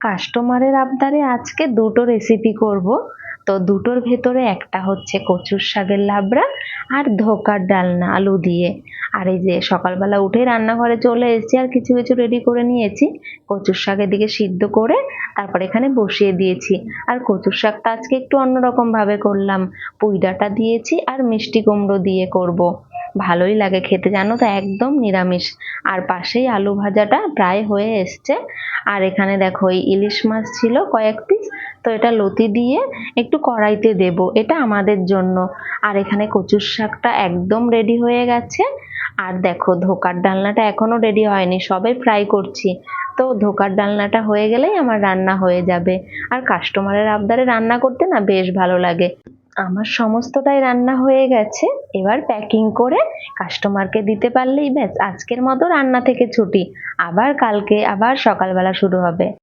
কাস্টমারের আবদারে আজকে দুটো রেসিপি করব। তো দুটোর ভেতরে একটা হচ্ছে কচুর শাকের লাবড়া আর ধোকার ডালনা, আলু দিয়ে। আর এই যে সকালবেলা উঠে রান্নাঘরে চলে এসেছি আর কিছু কিছু রেডি করে নিয়েছি। কচুর শাকের দিকে সিদ্ধ করে তারপর এখানে বসিয়ে দিয়েছি। আর কচুর শাকটা আজকে একটু অন্যরকম ভাবে করলাম। পুঁই ডাঁটা দিয়েছি আর মিষ্টি কুমড়ো দিয়ে করব। ভালোই লাগে খেতে, জানো তো? একদম নিরামিষ। আর পাশেই আলু ভাজাটা প্রায় হয়ে এসছে। আর এখানে দেখো, এই ইলিশ মাছ ছিল কয়েক পিস, তো এটা লতি দিয়ে একটু কড়াইতে দেব। এটা আমাদের জন্য। আর এখানে কচুর শাকটা একদম রেডি হয়ে গেছে। আর দেখো, ধোকার ডালনাটা এখনও রেডি হয়নি, সবে ফ্রাই করছি। তো ধোকার ডালনাটা হয়ে গেলেই আমার রান্না হয়ে যাবে। আর কাস্টমারের আবদারে রান্না করতে না বেশ ভালো লাগে। আমার সমস্তটাই রান্না হয়ে গেছে। এবার প্যাকিং করে কাস্টমারকে দিতে পারলেই ব্যাস, আজকের মতো রান্না থেকে ছুটি। আবার কালকে, আবার সকালবেলা শুরু হবে।